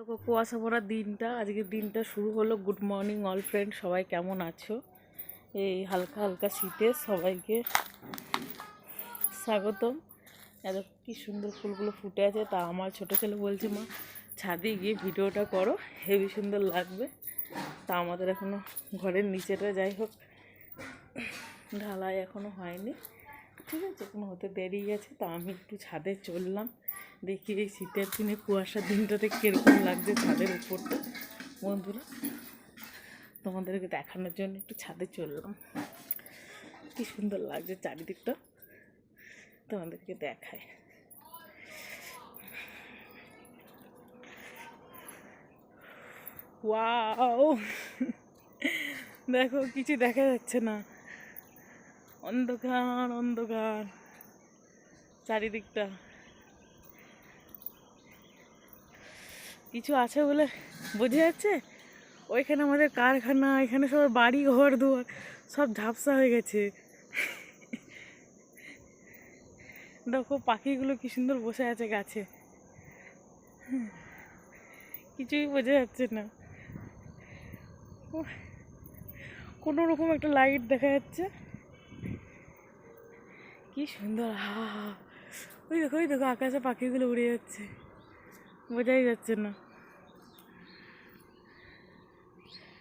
দেখো কুয়াশা পড়া দিনটা, আজকের দিনটা শুরু হলো। গুড মর্নিং অল ফ্রেন্ড সবাই কেমন আছো? এই হালকা হালকা শীতে সবাইকে স্বাগতম। এত কি সুন্দর ফুলগুলো ফুটে আছে, তা আমার ছোটো ছেলে বলছে, মা, ছাদে গিয়ে ভিডিওটা করো, হেভি সুন্দর লাগবে। তা আমাদের এখনও ঘরের নিচেটা যাই হোক, ঢালাই এখনও হয়নি। ঠিক আছে, কোনো হতে দেরি গেছে তা আমি একটু ছাদে চললাম। দেখি এই শীতের দিনে কুয়াশার দিনটাতে কীরকম লাগছে ছাদের উপরটা। বন্ধুরা, তোমাদেরকে দেখানোর জন্য একটু ছাদে চললাম। কি সুন্দর লাগছে চারিদিকটা। তোমাদেরকে দেখায় ওয়াও! দেখো, কিছু দেখা যাচ্ছে না। অন্ধকার অন্ধকার। চারিদিকটা। কিছু আছে বলে বোঝা যাচ্ছে? ওইখানে আমাদের কারখানা, এখানে সব বাড়ি, ঘর, দুয়ার, সব ঝাপসা হয়ে গেছে। দেখো পাখিগুলো কি সুন্দর বসে আছে গাছে। কিছুই বোঝা যাচ্ছে না। কোনো রকম একটা লাইট দেখা যাচ্ছে। কি সুন্দর হা। ওই দেখো ওই দেখো, আকাশে পাখিগুলো উড়ে যাচ্ছে। বোঝাই যাচ্ছে না।